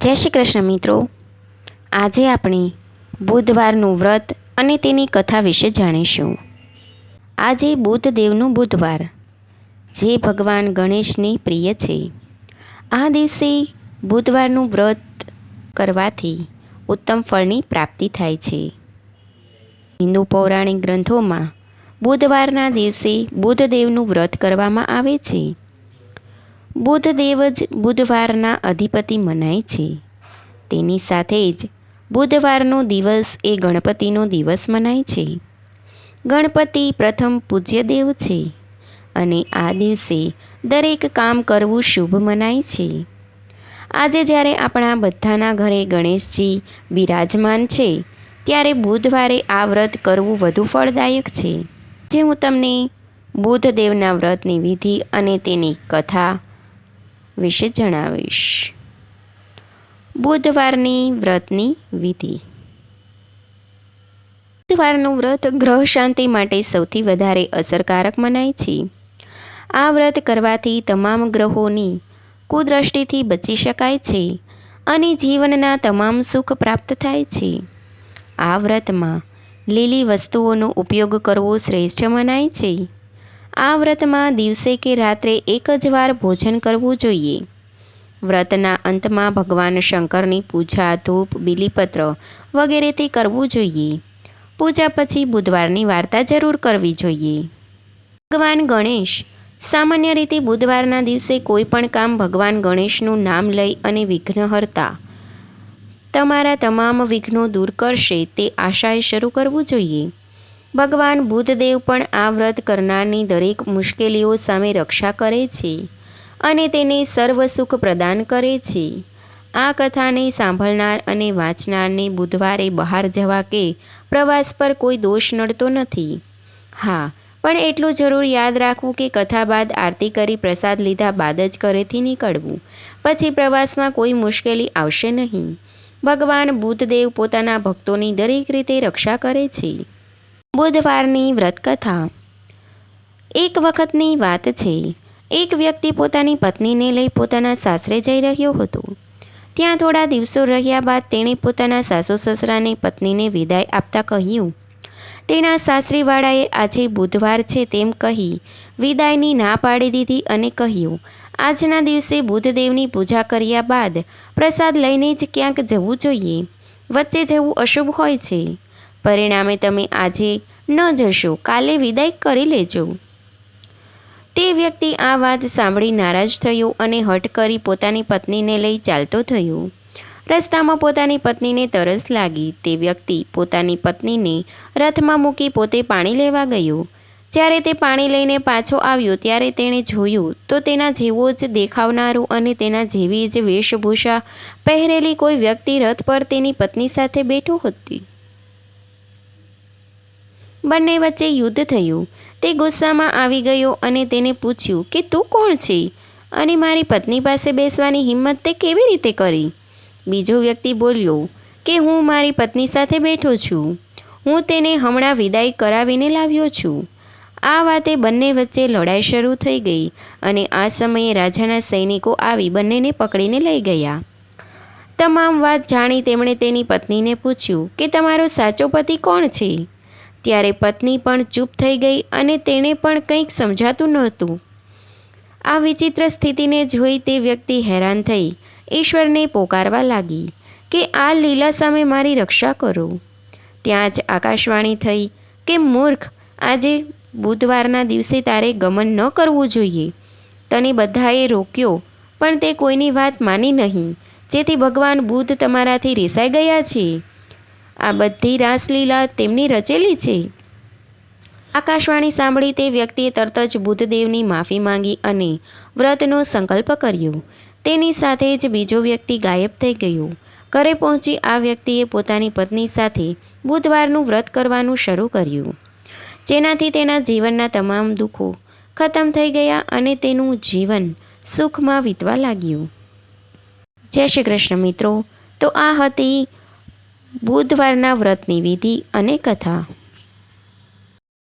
જય શ્રી કૃષ્ણ મિત્રો. આજે આપણે બુધવારનું વ્રત અને તેની કથા વિશે જાણીશું. આજે બુધદેવનું બુધવાર, જે ભગવાન ગણેશની પ્રિય છે. આ દિવસે બુધવારનું વ્રત કરવાથી ઉત્તમ ફળની પ્રાપ્તિ થાય છે. હિન્દુ પૌરાણિક ગ્રંથોમાં બુધવારના દિવસે બુધદેવનું વ્રત કરવામાં આવે છે. બુધદેવ જ બુધવારના અધિપતિ મનાય છે. તેની સાથે જ બુધવારનો દિવસ એ ગણપતિનો દિવસ મનાય છે. ગણપતિ પ્રથમ પૂજ્ય દેવ છે અને આ દિવસે દરેક કામ કરવું શુભ મનાય છે. આજે જ્યારે આપણા બધાના ઘરે ગણેશજી બિરાજમાન છે, ત્યારે બુધવારે આ વ્રત કરવું વધુ ફળદાયક છે. જે હું તમને બુધદેવના વ્રતની વિધિ અને તેની કથા વિશે જણાવીશ. બુધવારની વ્રતની વિધિ. બુધવારનું વ્રત ગ્રહ શાંતિ માટે સૌથી વધારે અસરકારક મનાય છે. આ વ્રત કરવાથી તમામ ગ્રહોની કુદ્રષ્ટિથી બચી શકાય છે અને જીવનના તમામ સુખ પ્રાપ્ત થાય છે. આ વ્રતમાં લીલી વસ્તુઓનો ઉપયોગ કરવો શ્રેષ્ઠ મનાય છે. આ વ્રતમાં દિવસે કે રાત્રે એક જ વાર ભોજન કરવું જોઈએ. વ્રતના અંતમાં ભગવાન શંકરની પૂજા, ધૂપ, બિલીપત્ર વગેરે તે કરવું જોઈએ. પૂજા પછી બુધવારની વાર્તા જરૂર કરવી જોઈએ. ભગવાન ગણેશ. સામાન્ય રીતે બુધવારના દિવસે કોઈ પણ કામ ભગવાન ગણેશનું નામ લઈ અને વિઘ્નહર્તા તમારા તમામ વિઘ્નો દૂર કરશે તે આશાએ શરૂ કરવું જોઈએ. ભગવાન બુધદેવ પણ આ વ્રત કરનારની દરેક મુશ્કેલીઓ સામે રક્ષા કરે છે અને તેને સર્વ સુખ પ્રદાન કરે છે. આ કથાને સાંભળનાર અને વાંચનારને બુધવારે બહાર જવા કે પ્રવાસ પર કોઈ દોષ નડતો નથી. હા, પણ એટલું જરૂર યાદ રાખવું કે કથા બાદ આરતી કરી પ્રસાદ લીધા બાદ જ ઘરેથી નીકળવું. પછી પ્રવાસમાં કોઈ મુશ્કેલી આવશે નહીં. ભગવાન બુધદેવ પોતાના ભક્તોની દરેક રીતે રક્ષા કરે છે. બુધવારની વ્રતકથા. એક વખતની વાત છે, એક વ્યક્તિ પોતાની પત્નીને લઈ પોતાના સાસરે જઈ રહ્યો હતો. ત્યાં થોડા દિવસો રહ્યા બાદ તેણે પોતાના સાસુ સસરાને પત્નીને વિદાય આપતા કહ્યું, તેના સાસરીવાળાએ આજે બુધવાર છે તેમ કહી, વિદાયની ના પાડી દીધી અને કહ્યું, આજના દિવસે બુધદેવની પૂજા કર્યા બાદ પ્રસાદ લઈને જ ક્યાંક જવું જોઈએ. વચ્ચે જવું અશુભ હોય છે. પરિણામે તમે આજે ન જશો, કાલે વિદાય કરી લેજો. તે વ્યક્તિ આ વાત સાંભળી નારાજ થયો અને હટ કરી પોતાની પત્નીને લઈ ચાલતો થયો. રસ્તામાં પોતાની પત્નીને તરસ લાગી. તે વ્યક્તિ પોતાની પત્નીને રથમાં મૂકી પોતે પાણી લેવા ગયો. જ્યારે તે પાણી લઈને પાછો આવ્યો, ત્યારે તેણે જોયું તો તેના જેવો જ દેખાવનારો અને તેના જેવી જ વેશભૂષા પહેરેલી કોઈ વ્યક્તિ રથ પર તેની પત્ની સાથે બેઠું હતી. બંને વચ્ચે યુદ્ધ થયું. તે ગુસ્સામાં આવી ગયો અને તેને પૂછ્યું કે, તું કોણ છે? અને મારી પત્ની પાસે બેસવાની હિંમત તે કેવી રીતે કરી? બીજો વ્યક્તિ બોલ્યો કે, હું મારી પત્ની સાથે બેઠો છું. હું તેને હમણાં વિદાય કરાવીને લાવ્યો છું. આ વાતે બંને વચ્ચે લડાઈ શરૂ થઈ ગઈ અને આ સમયે રાજાના સૈનિકો આવી બંનેને પકડીને લઈ ગયા. તમામ વાત જાણી તેમણે તેની પત્નીને પૂછ્યું કે, તમારો સાચો પતિ કોણ છે? ત્યારે પત્ની પણ ચૂપ થઈ ગઈ અને તેણે પણ કંઈક સમજાતું નહોતું. આ વિચિત્ર સ્થિતિને જોઈ તે વ્યક્તિ હેરાન થઈ. ઈશ્વરને પોકારવા લાગી કે આ લીલા સામે મારી રક્ષા કરો. ત્યાં જ આકાશવાણી થઈ કે, મૂર્ખ, આજે બુધવારના દિવસે તારે ગમન ન કરવું જોઈએ. તને બધાએ રોક્યો, પણ તે કોઈની વાત માની નહીં. જેથી ભગવાન બુદ્ધ તમારાથી રિસાઈ ગયા છે. આ બધી રાસલીલા તેમની રચેલી છે. આકાશવાણી સાંભળી તે વ્યક્તિએ તરત જ બુદ્ધદેવની માફી માંગી અને વ્રતનો સંકલ્પ કર્યો. તેની સાથે જ બીજો વ્યક્તિ ગાયબ થઈ ગયો. ઘરે પહોંચી આ વ્યક્તિએ પોતાની પત્ની સાથે બુધવારનું વ્રત કરવાનું શરૂ કર્યું. જેનાથી તેના જીવનના તમામ દુઃખો ખતમ થઈ ગયા અને તેનું જીવન સુખમાં વીતવા લાગ્યું. જય શ્રી કૃષ્ણ મિત્રો, તો આ હતી બુધવારના વ્રતની વિધિ અને કથા.